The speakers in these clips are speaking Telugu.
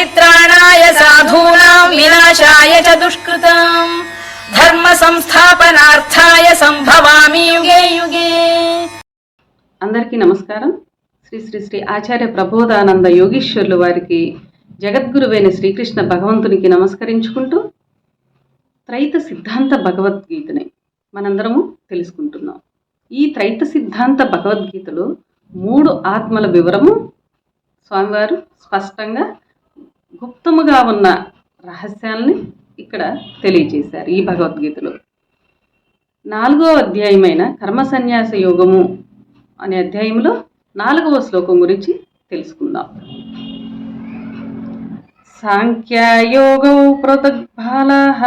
పరిత్రాణాయ సాధూనాం వినాశాయ చ దుష్కృతం ధర్మ సంస్థాపనార్థాయ సంభవామి యుగే యుగే అందరికీ నమస్కారం. శ్రీ శ్రీ శ్రీ ఆచార్య ప్రబోధానంద యోగీశ్వరులు వారికి జగద్గురువైన శ్రీకృష్ణ భగవంతునికి నమస్కరించుకుంటూ త్రైత సిద్ధాంత భగవద్గీతని మనందరము తెలుసుకుంటున్నాం. ఈ త్రైత సిద్ధాంత భగవద్గీతలో మూడు ఆత్మల వివరము స్వామివారు స్పష్టంగా గుప్తముగా ఉన్న రహస్యాల్ని ఇక్కడ తెలియజేశారు ఈ భగవద్గీతలో. నాలుగో అధ్యాయమైన కర్మ సన్యాస యోగము అనే అధ్యాయంలో నాలుగవ శ్లోకం గురించి తెలుసుకుందాం. సాంఖ్యయోగౌ పృథగ్బాలాః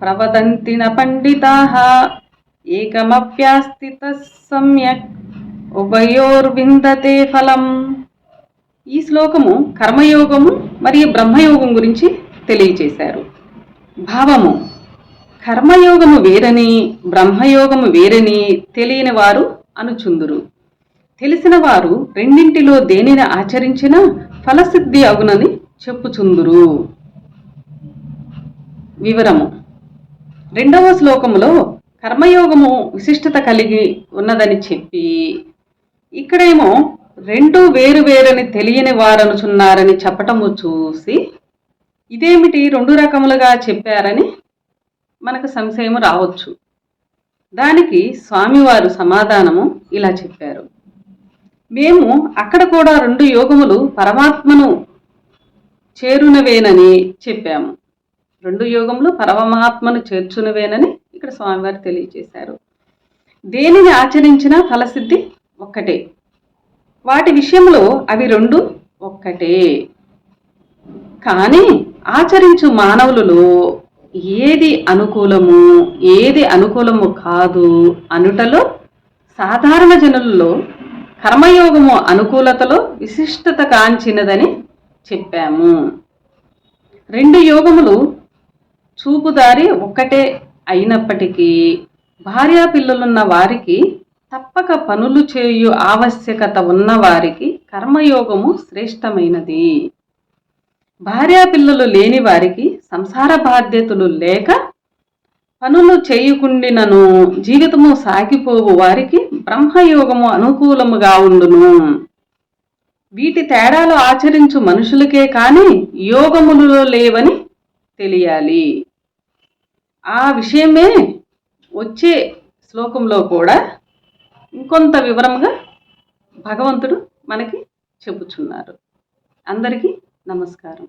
ప్రవదంతి న పండితాః ఏకమప్యాస్తి సమ్యక్ ఉభయోర్విందతే ఫలం. ఈ శ్లోకము కర్మయోగము మరియు బ్రహ్మయోగం గురించి తెలియచేశారు. భావము. కర్మయోగము వేరని బ్రహ్మయోగము వేరని తెలియని వారు అనుచుందురు. తెలిసిన వారు రెండింటిలో దేనిని ఆచరించినా ఫలసిద్ధి అగునని చెప్పుచుందురు. వివరము. రెండవ శ్లోకములో కర్మయోగము విశిష్టత కలిగి ఉన్నదని చెప్పి ఇక్కడేమో రెండు వేరు వేరని తెలియని వారనుచున్నారని చెప్పటము చూసి ఇదేమిటి రెండు రకములుగా చెప్పారని మనకు సంశయం రావచ్చు. దానికి స్వామివారు సమాధానము ఇలా చెప్పారు. మేము అక్కడ కూడా రెండు యోగములు పరమాత్మను చేరునవేనని చెప్పాము. రెండు యోగములు పరమాత్మను చేర్చునవేనని ఇక్కడ స్వామివారు తెలియజేశారు. దేనిని ఆచరించినా ఫలసిద్ధి ఒక్కటే. వాటి విషయంలో అవి రెండు ఒక్కటే. కానీ ఆచరించు మానవులలో ఏది అనుకూలము ఏది అనుకూలము కాదు అనుటలో సాధారణ జనులలో కర్మయోగము అనుకూలతలో విశిష్టత కాంచినదని చెప్పాము. రెండు యోగములు చూపుదారి ఒక్కటే అయినప్పటికీ భార్యా పిల్లలున్న వారికి తప్పక పనులు చేయు ఆవశ్యకత ఉన్నవారికి కర్మయోగము శ్రేష్టమైనది. భార్యా పిల్లలు లేని వారికి సంసార బాధ్యతలు లేక పనులు చేయకుండినను జీవితము సాగిపోవు వారికి బ్రహ్మయోగము అనుకూలముగా ఉండును. వీటి తేడాలు ఆచరించు మనుషులకే కాని యోగములలో లేవని తెలియాలి. ఆ విషయమే వచ్చే శ్లోకంలో కూడా ఇంకొంత వివరంగా భగవంతుడు మనకి చెబుతున్నారు అందరికీ నమస్కారం.